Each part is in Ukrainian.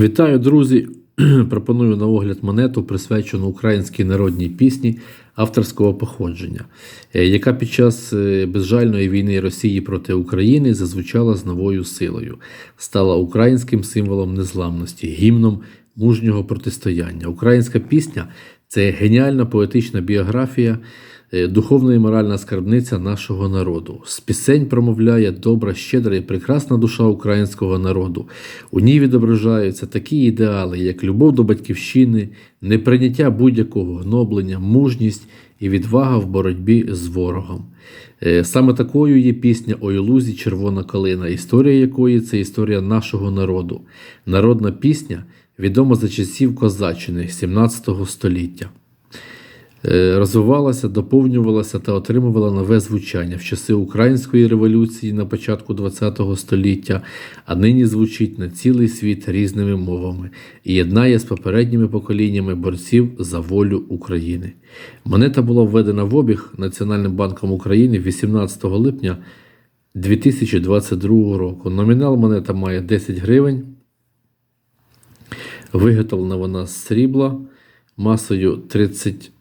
Вітаю, друзі! Пропоную на огляд монету, присвячену українській народній пісні авторського походження, е, яка під час е, безжальної війни Росії проти України зазвучала з новою силою, стала українським символом незламності, гімном мужнього протистояння. Українська пісня це геніальна поетична біографія, духовна і моральна скарбниця нашого народу. З пісень промовляє добра, щедра і прекрасна душа українського народу. У ній відображаються такі ідеали, як любов до батьківщини, неприйняття будь-якого гноблення, мужність і відвага в боротьбі з ворогом. Е, Саме такою є пісня «Ой лузі червона калина, історія якої це історія нашого народу. Народна пісня відома за часів козаччини 17 століття. Е, розвивалася, доповнювалася та отримувала нове звучання в часи Української революції на початку ХХ століття, а нині звучить на цілий світ різними мовами і єднає з попередніми поколіннями борців за волю України. Монета була введена в обіг Національним банком України 18 липня 2022 року. Номінал монета має 10 гривень. Виготовлена вона з срібла масою 30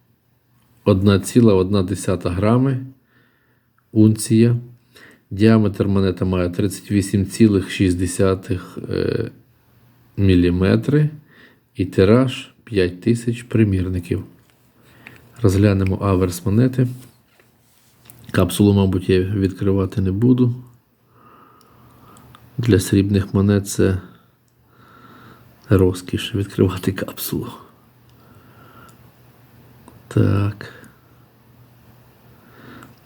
1,1 грами унція. Діаметр монета має 38,6 мм і тираж 5000 примірників. Розглянемо аверс монети. Капсулу, мабуть, я відкривати не буду. Для срібних монет це розкіш відкривати капсулу. Так.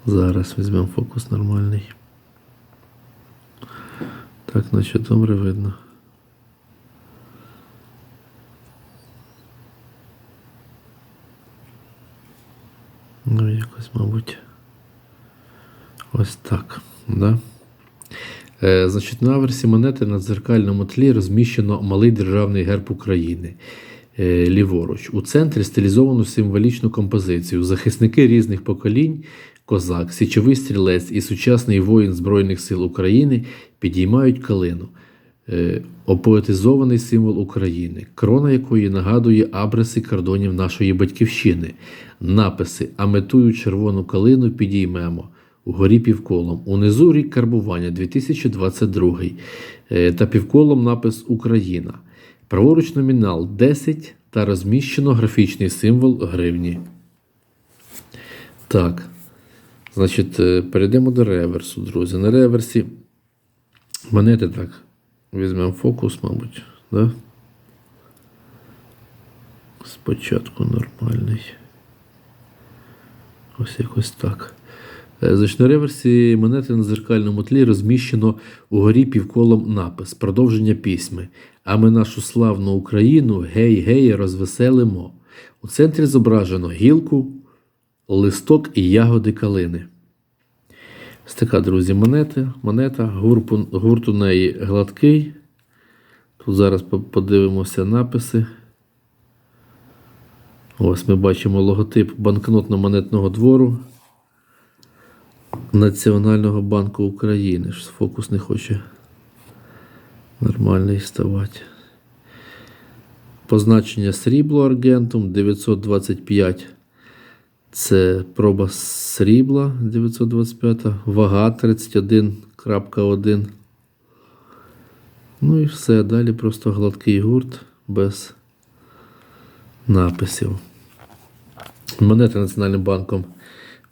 Зараз візьмемо фокус нормальний. Так, наче добре видно. Ну, якось, мабуть. Ось так. Да? Е, значить, на версії монети на дзеркальному тлі розміщено малий державний герб України. Е, ліворуч. У центрі стилізовану символічну композицію. Захисники різних поколінь, козак, січовий стрілець і сучасний воїн Збройних сил України підіймають калину. Е, Опоетизований символ України, крона якої нагадує абреси кордонів нашої батьківщини, написи А метую червону калину підіймемо. Угорі півколом. Унизу рік карбування 2022 Е, та півколом напис Україна. Праворуч номінал 10 та розміщено графічний символ гривні. Так. Значить, е, перейдемо до реверсу, друзі. На реверсі монети так. Візьмемо фокус, мабуть. Да? Спочатку нормальний. Ось якось так. Е, Значить, на реверсі монети на зеркальному тлі розміщено угорі півколом напис продовження пісьми. А ми нашу славну Україну гей-гей розвеселимо. У центрі зображено гілку, листок і ягоди калини. Ось така, друзі, монета. монета. Гурт у неї гладкий. Тут зараз подивимося написи. Ось ми бачимо логотип банкнотно-монетного двору. Національного банку України. Ж Фокус не хоче нормальний ставати. Позначення срібло аргентум 925. Це проба срібла 925, вага 31.1. Ну і все. Далі просто гладкий гурт без написів. Монети Національним банком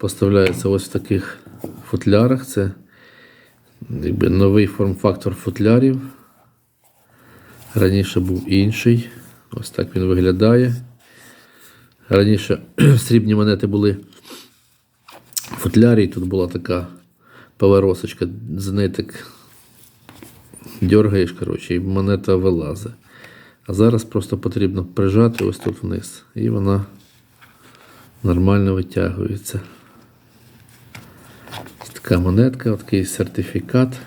поставляються ось в таких футлярах. Це якби, новий форм-фактор футлярів. Раніше був інший. Ось так він виглядає. Раніше срібні монети були в футлярі, і тут була така поворосочка, за неї так дергаєш, коротше, і монета вилазить. А зараз просто потрібно прижати ось тут вниз, і вона нормально витягується. Така монетка, такий сертифікат.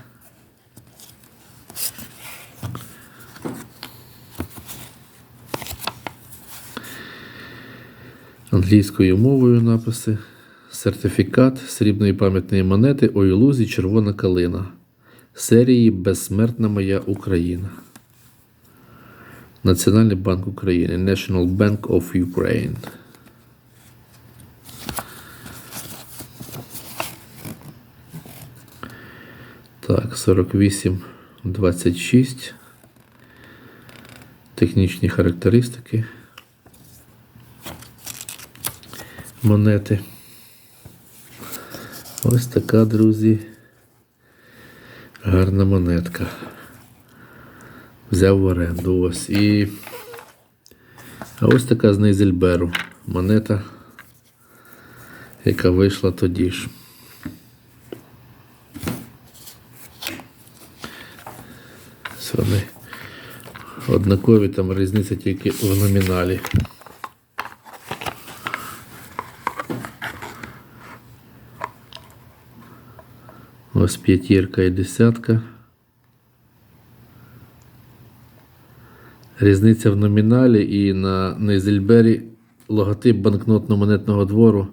Англійською мовою написи. Сертифікат срібної пам'ятної монети у Ілузі Червона калина. Серії Безсмертна моя Україна. Національний банк України. National Bank of Ukraine. Так, 48, 26. Технічні характеристики. Монети. Ось така, друзі. Гарна монетка. Взяв в оренду ось. І. Ось така з Нейзельберу. Монета, яка вийшла тоді ж. Вони однакові, там різниця тільки в номіналі. Ось п'ятірка і десятка. Різниця в номіналі і на Нейзельбері логотип банкнотно-монетного двору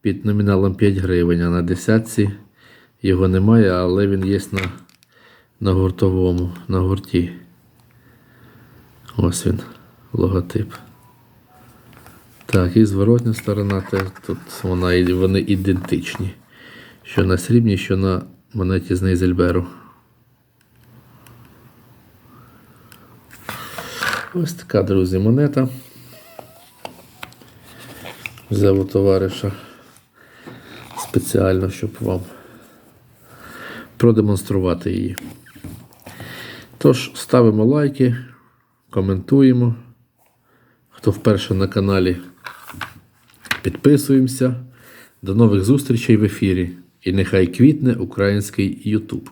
під номіналом 5 гривень, а на десятці його немає, але він є на, на гуртовому, на гурті. Ось він, логотип. Так, і зворотня сторона, тут вона, вони ідентичні. Що на срібній, що на монеті з Нейзельберу. Ось така, друзі, монета. Взяв у товариша спеціально, щоб вам продемонструвати її. Тож, ставимо лайки, коментуємо. Хто вперше на каналі, підписуємося. До нових зустрічей в ефірі. І нехай квітне український YouTube.